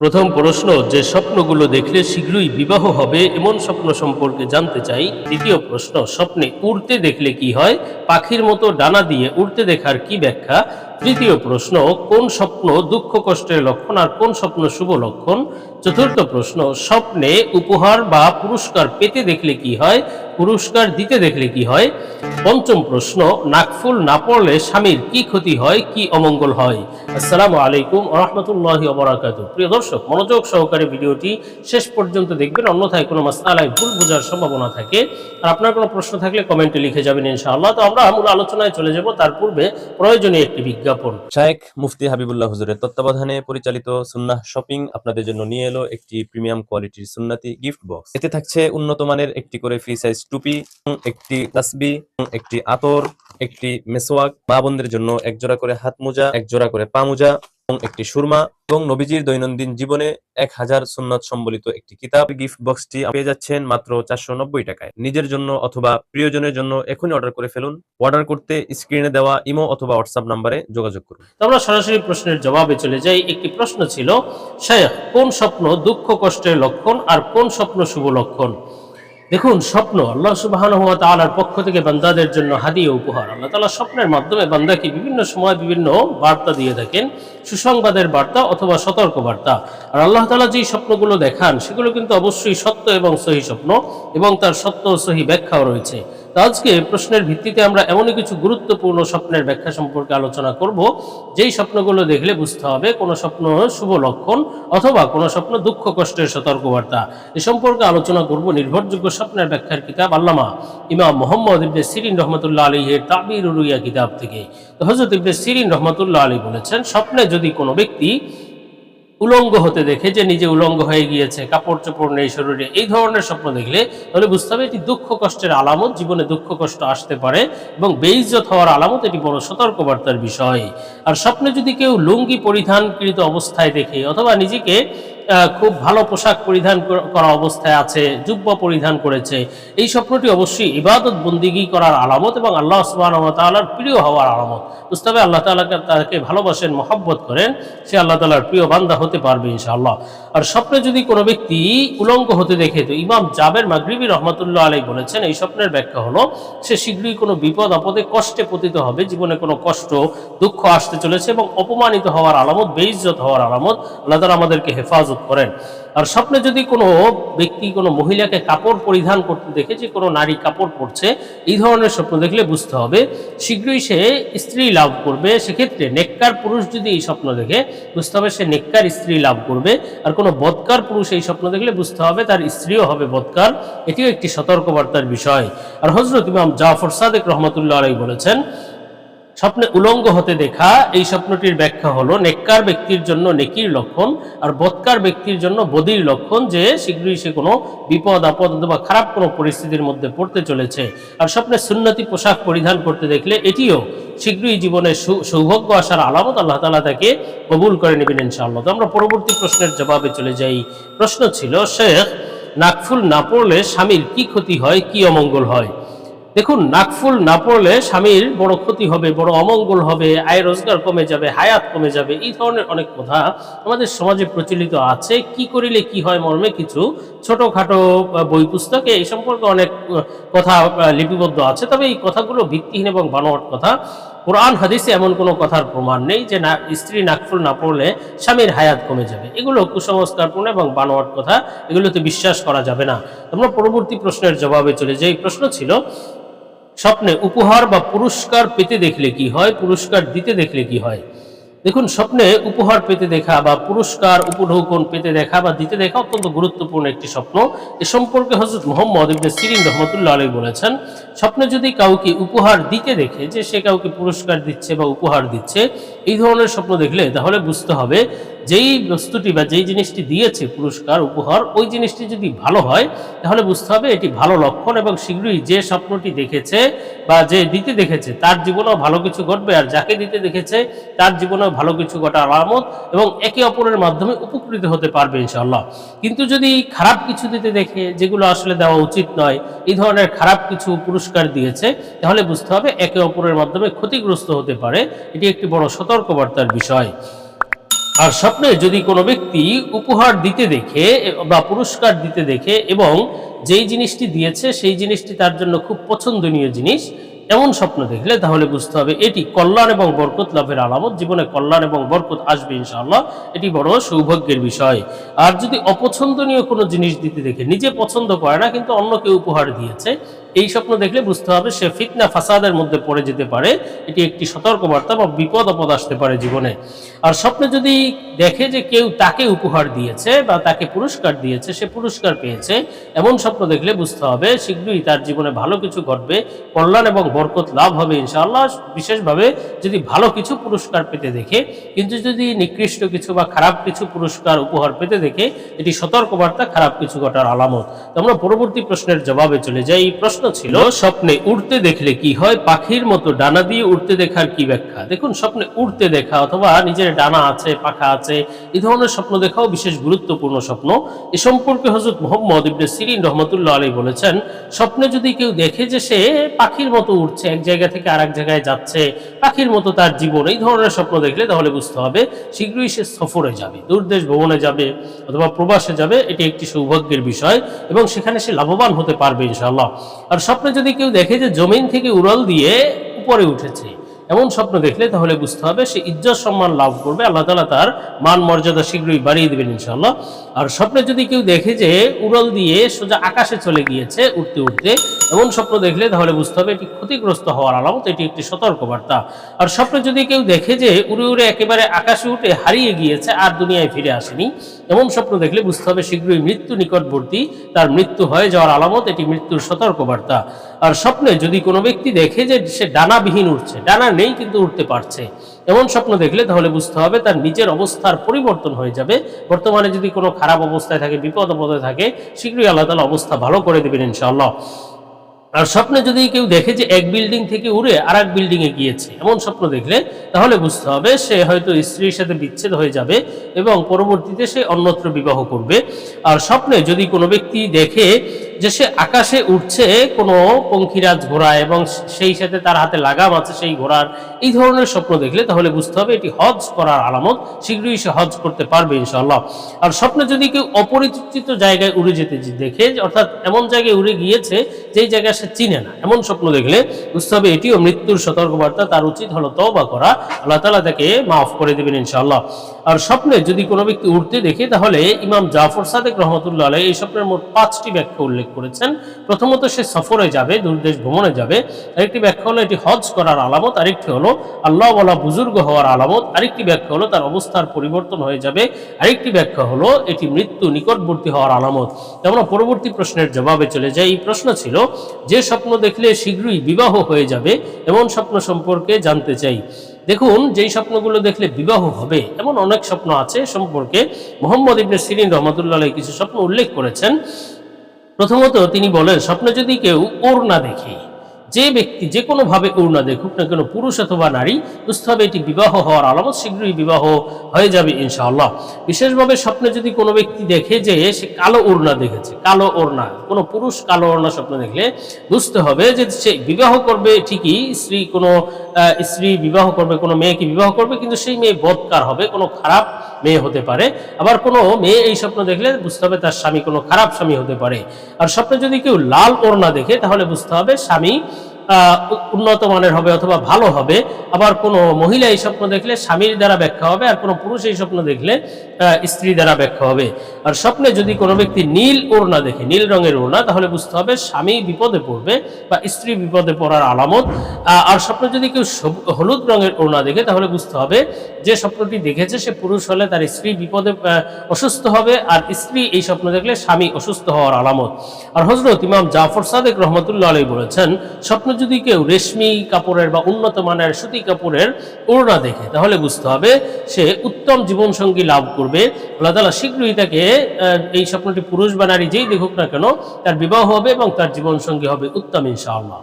প্রথম প্রশ্ন, যে স্বপ্নগুলো দেখলে শীঘ্রই বিবাহ হবে, এমন স্বপ্ন সম্পর্কে জানতে চাই। দ্বিতীয় প্রশ্ন, স্বপ্নে উড়তে দেখলে কি হয়? পাখির মতো ডানা দিয়ে উড়তে দেখার কি ব্যাখ্যা? তৃতীয় প্রশ্ন, কোন স্বপ্ন দুঃখ কষ্টের লক্ষণ আর কোন স্বপ্ন শুভ লক্ষণ? চতুর্থ প্রশ্ন, স্বপ্নে উপহার বা পুরস্কার পেতে দেখলে কি হয়? পুরস্কার দিতে দেখলে কি হয়? পঞ্চম প্রশ্ন, নাকফুল না পড়লে স্বামীর কি ক্ষতি হয়, কি অমঙ্গল হয়? আসসালামু আলাইকুম রহমতুল্লাহি অবরাকাতু প্রিয় দর্শক, মনোযোগ সহকারে ভিডিওটি শেষ পর্যন্ত দেখবেন, অন্যথায় কোনো মাসালায় ভুল বোঝার সম্ভাবনা থাকে। আর আপনার কোনো প্রশ্ন থাকলে কমেন্টে লিখে যাবেন ইনশাআল্লাহ। তো আমরা মূল আলোচনায় চলে যাব, তার পূর্বে প্রয়োজনীয় একটি বিজ্ঞাপন। শায়েখ মুফতি হাবিবুল্লাহ হুজুরের তত্ত্বাবধানে পরিচালিত সুন্নাহ শপিং আপনাদের জন্য নিয়ে এলো একটি প্রিমিয়াম কোয়ালিটির সুন্নাতি গিফট বক্স। এতে থাকছে উন্নত মানের একটি করে ফ্রি সাইজ টুপি, একটি তাসবি, একটি আতর, একটি মেসোয়াক মা বোনদের জন্য এক জোড়া করে হাত মোজা, এক জোড়া করে পা মোজা, এবং একটি সুরমা। এবং নবীজির দৈনন্দিন জীবনে এক হাজার সুন্নত সম্বলিত একটি কিতাব। গিফট বক্সটি পেয়ে যাচ্ছেন মাত্র চারশো নব্বই টাকায়। নিজের জন্য অথবা প্রিয়জনের জন্য এখনই অর্ডার করে ফেলুন। অর্ডার করতে স্ক্রিনে দেওয়া ইমো অথবা হোয়াটসঅ্যাপ নাম্বারে যোগাযোগ করুন। আমরা সরাসরি প্রশ্নের জবাবে চলে যাই। একটি প্রশ্ন ছিল শেখ কোন স্বপ্ন দুঃখ, কষ্টের লক্ষণ? আর কোন স্বপ্ন শুভ লক্ষণ? দেখুন, স্বপ্ন আল্লাহ সুবাহান হুয়া তালার পক্ষ থেকে বান্দাদের জন্য হাদিয়ে উপহার। আল্লাহ তালা স্বপ্নের মাধ্যমে বান্দাকে বিভিন্ন সময় বিভিন্ন বার্তা দিয়ে থাকেন, সুসংবাদের বার্তা অথবা সতর্ক বার্তা আর আল্লাহ তালা যেই স্বপ্নগুলো দেখান, সেগুলো কিন্তু অবশ্যই সত্য এবং সহি স্বপ্ন এবং তার সত্য সহি ব্যাখ্যাও রয়েছে। তো আজকে প্রশ্নের ভিত্তিতে আমরা এমনই কিছু গুরুত্বপূর্ণ স্বপ্নের ব্যাখ্যা সম্পর্কে আলোচনা করব। যেই স্বপ্নগুলো দেখলে বুঝতে হবে কোনো স্বপ্ন শুভ লক্ষণ অথবা কোনো স্বপ্ন দুঃখ, কষ্টের সতর্কবার্তা। এ সম্পর্কে আলোচনা করব নির্ভরযোগ্য স্বপ্নের ব্যাখ্যার কিতাব আল্লামা ইমাম মোহাম্মদ ইবনে সিরিন রহমতুল্লাহ আলীহের তাবির উরুইয়া কিতাব থেকে। তো হজরত ইবনে সিরিন রহমতুল্লাহ আলী বলেছেন, স্বপ্নে যদি কোনো ব্যক্তি উলঙ্গ হতে দেখে যে নিজে উলঙ্গ হয়ে গিয়েছে, কাপড় চোপড় নেই, শরীরে, এই ধরনের স্বপ্ন দেখলে তাহলে বুঝতে হবে এটি দুঃখ কষ্টের আলামত, জীবনে দুঃখ কষ্ট আসতে পারে এবং বেইজত হওয়ার আলামত এটি বড় সতর্কবার্তার বিষয়। আর স্বপ্নে যদি কেউ লুঙ্গি পরিধানকৃত অবস্থায় দেখে অথবা নিজেকে খুব ভালো পোশাক পরিধান করা অবস্থায় আছে জুব্বা পরিধান করেছে। এই স্বপ্নটি অবশ্যই ইবাদত, বন্দিগি করার আলামত এবং আল্লাহ ওয়া প্রিয় হওয়ার আলামত। বুঝতে আল্লাহ তাআলাকে তাকে ভালোবাসেন, মহব্বত করেন, সে আল্লাহ তাআলার প্রিয় বান্দা হতে পারবে ইনশাআল্লাহ। আর স্বপ্নে যদি কোনো ব্যক্তি উলঙ্গ হতে দেখে, তো ইমাম জাবের মাগরিবি রহমতুল্লাহ আলাই বলেছেন, এই স্বপ্নের ব্যাখ্যা হলো, সে শীঘ্রই কোনো বিপদ, আপদে কষ্টে পতিত হবে, জীবনে কোনো কষ্ট, দুঃখ আসতে চলেছে এবং অপমানিত হওয়ার আলামত, বেইজ্জত হওয়ার আলামত, আল্লাহ তাআলা আমাদেরকে হেফাজত করেন। আর স্বপ্নে যদি কোনো ব্যক্তি, কোনো মহিলাকে কাপড় পরিধান করতে দেখে যে কোনো নারী কাপড় পরছে, এই ধরনের স্বপ্ন দেখলে বুঝতে হবে, শীঘ্রই সে স্ত্রী লাভ করবে। সেক্ষেত্রে নেককার পুরুষ যদি এই স্বপ্ন দেখে, বুঝতে হবে সে নেককার স্ত্রী লাভ করবে। আর কোনো বদকার পুরুষ এই স্বপ্ন দেখলে বুঝতে হবে তার স্ত্রীও হবে বদকার এটিও একটি সতর্কবার্তার বিষয়। আর হজরত ইমাম জাফর সাদেক রহমতুল্লাহ আলাই বলেছেন স্বপ্নে উলঙ্গ হতে দেখা, এই স্বপ্নটির ব্যাখ্যা হলো, নেককার ব্যক্তির জন্য নেকির লক্ষণ আর বৎকার ব্যক্তির জন্য বদির লক্ষণ যে শীঘ্রই সে কোনো বিপদ, আপদ অথবা খারাপ কোনো পরিস্থিতির মধ্যে পড়তে চলেছে। আর স্বপ্নে সুন্নতি পোশাক পরিধান করতে দেখলে এটিও শীঘ্রই জীবনে সৌভাগ্য আসার আলামত আল্লাহ তালা তাকে কবুল করে নেবেন ইনশাআল্লাহ। তো আমরা পরবর্তী প্রশ্নের জবাবে চলে যাই। প্রশ্ন ছিল, শেখ, নাকফুল না পড়লে স্বামীর কি ক্ষতি হয়, কি অমঙ্গল হয়? দেখুন, নাকফুল না পড়লে স্বামীর বড় ক্ষতি হবে, বড় অমঙ্গল হবে, আয় রোজগার কমে যাবে, হায়াত কমে যাবে, এই ধরনের অনেক কথা আমাদের সমাজে প্রচলিত আছে। কি করিলে কি হয় মর্মে কিছু ছোটখাটো বই পুস্তকে এই সম্পর্কে অনেক কথা লিপিবদ্ধ আছে, তবে এই কথাগুলো ভিত্তিহীন এবং বানোয়াট কথা। কোরআন, হাদিসে এমন কোনো কথার প্রমাণ নেই যে না, স্ত্রী নাকফুল না পড়লে স্বামীর হায়াত কমে যাবে। এগুলো কুসংস্কারপূর্ণ এবং বানোয়ার কথা, এগুলোতে বিশ্বাস করা যাবে না। আমরা পরবর্তী প্রশ্নের জবাবে চলে যাই। প্রশ্ন ছিল, স্বপ্নে উপহার বা পুরস্কার পেতে দেখলে কি হয়? পুরস্কার দিতে দেখলে কি হয়? দেখুন, স্বপ্নে উপহার পেতে দেখা বা পুরস্কার উপঢৌকন পেতে দেখা বা দিতে দেখা অত্যন্ত গুরুত্বপূর্ণ একটি স্বপ্ন। এ সম্পর্কে হজরত মোহাম্মদ ইবনে সিরিন রহমতুল্লাহ আলী বলেছেন, স্বপ্নে যদি কাউকে উপহার দিতে দেখে যে সে কাউকে পুরস্কার দিচ্ছে বা উপহার দিচ্ছে, এই ধরনের স্বপ্ন দেখলে তাহলে বুঝতে হবে যেই বস্তুটি বা যেই জিনিসটি দিয়েছে পুরস্কার, উপহার, ওই জিনিসটি যদি ভালো হয়, তাহলে বুঝতে হবে এটি ভালো লক্ষণ এবং শীঘ্রই যে স্বপ্নটি দেখেছে বা যে দিতে দেখেছে, তার জীবনেও ভালো কিছু ঘটবে। আর যাকে দিতে দেখেছে, তার জীবনেও ভালো কিছু ঘটার আলামত এবং একে অপরের মাধ্যমে উপকৃত হতে পারবে ইনশাল্লাহ কিন্তু যদি খারাপ কিছু দিতে দেখে, যেগুলো আসলে দেওয়া উচিত নয়, এই ধরনের খারাপ কিছু পুরস্কার দিয়েছে, তাহলে বুঝতে হবে একে অপরের মাধ্যমে ক্ষতিগ্রস্ত হতে পারে। এটি একটি বড় সতর্কবার্তার বিষয়। আর স্বপ্নে যদি কোনো ব্যক্তি উপহার দিতে দেখে বা পুরস্কার দিতে দেখে এবং যেই জিনিসটি দিয়েছে, সেই জিনিসটি তার জন্য খুব পছন্দনীয় জিনিস এমন স্বপ্ন দেখলে তাহলে বুঝতে হবে এটি কল্যাণ এবং বরকত লাভের আলামত। জীবনে কল্যাণ এবং বরকত আসবে ইনশাআল্লাহ। এটি বড় সৌভাগ্যের বিষয়। আর যদি অপছন্দনীয় কোনো জিনিস দিতে দেখে, নিজে পছন্দ করে না, কিন্তু অন্যকে উপহার দিয়েছে এই স্বপ্ন দেখলে বুঝতে হবে সে ফিতনা, ফাসাদের মধ্যে পড়ে যেতে পারে। এটি একটি সতর্কবার্তা বা বিপদ আপদ আসতে পারে জীবনে। আর স্বপ্নে যদি দেখে যে কেউ তাকে উপহার দিয়েছে বা তাকে পুরস্কার দিয়েছে, সে পুরস্কার পেয়েছে, এমন স্বপ্ন দেখলে বুঝতে হবে শীঘ্রই তার জীবনে ভালো কিছু ঘটবে। কল্যাণ এবং বরকত লাভ হবে ইনশাআল্লাহ। বিশেষভাবে যদি ভালো কিছু পুরস্কার পেতে দেখে, কিন্তু যদি নিকৃষ্ট কিছু বা খারাপ কিছু পুরস্কার, উপহার পেতে দেখে, এটি সতর্কবার্তা, খারাপ কিছু ঘটার আলামত। আমরা পরবর্তী প্রশ্নের জবাবে চলে যাই। এই প্রশ্ন ছিল, স্বপ্নে উড়তে দেখলে কি হয়? পাখির মতো ডানা দিয়ে উড়তে দেখার কি ব্যাখ্যা? দেখুন, স্বপ্নে উড়তে দেখা অথবা নিজের ডানা আছে, পাখা আছে, এই ধরনের স্বপ্ন দেখাও বিশেষ গুরুত্বপূর্ণ স্বপ্ন। এ সম্পর্কে হজরত মোহাম্মদ ইবনে সিরিন রহমতুল্লাহ আলী বলেছেন, স্বপ্নে যদি কেউ দেখে যে সে পাখির মতো উঠছে এক জায়গা থেকে আরেক জায়গায় যাচ্ছে, পাখির মতো তার জীবন, এই ধরনের স্বপ্ন দেখলে তাহলে বুঝতে হবে, শীঘ্রই সে সফরে যাবে দূরদেশ ভ্রমণে যাবে অথবা প্রবাসে যাবে, এটি একটি সৌভাগ্যের বিষয় এবং সেখানে সে লাভবান হতে পারবে ইনশাআল্লাহ। আর স্বপ্নে যদি কেউ দেখে যে জমিন থেকে উড়াল দিয়ে উপরে উঠেছে, এমন স্বপ্ন দেখলে তাহলে বুঝতে হবে সে ইজ্জত সম্মান লাভ করবে। আল্লাহ তালা তার মান মর্যাদা শীঘ্রই বাড়িয়ে দেবেন ইনশাল্লাহ আর স্বপ্নে যদি কেউ দেখে যে উড়াল দিয়ে সোজা আকাশে চলে গিয়েছে উঠতে উঠতে এমন স্বপ্ন দেখলে তাহলে বুঝতে হবে এটি ক্ষতিগ্রস্ত হওয়ার আলামত, এটি একটি সতর্কবার্তা। আর স্বপ্নে যদি কেউ দেখে যে উড়ে উড়ে একেবারে আকাশে উঠে হারিয়ে গিয়েছে, আর দুনিয়ায় ফিরে আসেনি এমন স্বপ্ন দেখলে বুঝতে হবে শীঘ্রই মৃত্যু নিকটবর্তী। তার মৃত্যু হয়ে যাওয়ার আলামত, এটি মৃত্যুর সতর্কবার্তা। আর স্বপ্নে যদি কোনো ব্যক্তি দেখে যে সে ডানাবিহীন উঠছে, ডানা নেই কিন্তু উঠতে পারছে, এমন স্বপ্ন দেখলে তাহলে বুঝতে হবে তার নিজের অবস্থার পরিবর্তন হয়ে যাবে। বর্তমানে যদি কোনো খারাপ অবস্থায় থাকে, বিপদ আপদে থাকে, শীঘ্রই আল্লাহ তালা অবস্থা ভালো করে দেবেন ইনশাআল্লাহ। আর স্বপ্নে যদি কেউ দেখে যে এক বিল্ডিং থেকে উড়ে আর এক বিল্ডিং এ গিয়েছে, এমন স্বপ্ন দেখলে তাহলে বুঝতে হবে সে হয়তো স্ত্রীর সাথে বিচ্ছেদ হয়ে যাবে এবং পরবর্তীতে সে অন্যত্র বিবাহ করবে। আর স্বপ্নে যদি কোনো ব্যক্তি দেখে যে সে আকাশে উঠছে কোনো পঙ্খিরাজ ঘোড়া এবং সেই সাথে তার হাতে লাগাম আছে সেই ঘোড়ার, এই ধরনের স্বপ্ন দেখলে তাহলে বুঝতে হবে এটি হজ করার আলামত, শীঘ্রই সে হজ করতে পারবে ইনশাল্লাহ আর স্বপ্নে যদি কেউ অপরিচিত জায়গায় উড়ে যেতে দেখে অর্থাৎ এমন জায়গায় উড়ে গিয়েছে যেই জায়গায় সে চিনে না, এমন স্বপ্ন দেখলে বুঝতে হবে এটিও মৃত্যুর সতর্কবার্তা, তার উচিত হলো তওবা করা, আল্লাহ তালা তাকে মাফ করে দেবেন ইনশাল্লাহ আর স্বপ্নে যদি কোনো ব্যক্তি উঠতে দেখে, তাহলে ইমাম জাফর সাদেক রহমতুল্লাহ আলাই এই স্বপ্নের মোট পাঁচটি ব্যাখ্যা উল্লেখ করেছেন, প্রথমত সে সফরে যাবে, দূরদেশ ভ্রমণে যাবে। আরেকটি ব্যাখ্যা হলো, এটি হজ করার আলামত। আরেকটি হলো, আল্লাহ বলা বুজুর্গ হওয়ার আলামত। আরেকটি ব্যাখ্যা হলো, তার অবস্থার পরিবর্তন হয়ে যাবে। আরেকটি ব্যাখ্যা হলো, এটি মৃত্যু নিকটবর্তী হওয়ার আলামত। আমরা পরবর্তী প্রশ্নের জবাবে চলে যাই এই প্রশ্ন ছিল, যে স্বপ্ন দেখলে শীঘ্রই বিবাহ হয়ে যাবে, এমন স্বপ্ন সম্পর্কে জানতে চাই। দেখুন, যেই স্বপ্নগুলো দেখলে বিবাহ হবে, এমন অনেক স্বপ্ন আছে সম্পর্কে। মোহাম্মদ ইবনে সিরিন রহমতুল্লাহ কিছু স্বপ্ন উল্লেখ করেছেন। প্রথমত তিনি বলেন, স্বপ্নে যদি কেউ ওর না দেখে, যে ব্যক্তি যে কোনোভাবে ওড়না দেখুক না কেন, পুরুষ অথবা নারী বুঝতে হবে এটি বিবাহ হওয়ার আলামত শীঘ্রই বিবাহ হয়ে যাবে ইনশাআল্লাহ। বিশেষভাবে স্বপ্নে যদি কোনো ব্যক্তি দেখে যে সে কালো ওড়না দেখেছে, কালো ওড়না কোনো পুরুষ কালো ওড়না স্বপ্ন দেখলে বুঝতে হবে যে সে বিবাহ করবে ঠিকই, স্ত্রী কোনো স্ত্রী বিবাহ করবে, কোনো মেয়েকে বিবাহ করবে, কিন্তু সেই মেয়ে বদকার হবে, কোনো খারাপ মেয়ে হতে পারে। আবার কোনো মেয়ে এই স্বপ্ন দেখলে বুঝতে হবে তার স্বামী কোনো খারাপ স্বামী হতে পারে। আর স্বপ্নে যদি কেউ লাল ওড়না দেখে, তাহলে বুঝতে হবে স্বামী উন্নত মানের হবে অথবা ভালো হবে। আবার কোনো মহিলা এই স্বপ্ন দেখলে স্বামীর দ্বারা ব্যাখ্যা হবে আর কোনো পুরুষ এই স্বপ্ন দেখলে স্ত্রী দ্বারা ব্যাখ্যা হবে। আর স্বপ্নে যদি কোনো ব্যক্তি নীল ওড়না দেখে, নীল রঙের ওড়না, তাহলে বুঝতে হবে স্বামী বিপদে পড়বে বা স্ত্রী বিপদে পড়ার আলামত। আর স্বপ্নে যদি কেউ হলুদ রঙের ওড়না দেখে, তাহলে বুঝতে হবে যে স্বপ্নটি দেখেছে, সে পুরুষ হলে তার স্ত্রী বিপদে অসুস্থ হবে আর স্ত্রী এই স্বপ্ন দেখলে স্বামী অসুস্থ হওয়ার আলামত। আর হজরত ইমাম জাফর সাদেক রহমতুল্লাহ আলী বলেছেন, স্বপ্ন যদি কেউ রেশমি কাপড়ের বা উন্নত মানের সুতি কাপড়ের ওড়না দেখে, তাহলে বুঝতে হবে সে উত্তম জীবনসঙ্গী লাভ করবে। আল্লাহ তালা শীঘ্রই তাকে এই স্বপ্নটি পুরুষ বা নারী যেই দেখুক না কেন, তার বিবাহ হবে এবং তার জীবনসঙ্গী হবে উত্তম ইনশাআল্লাহ।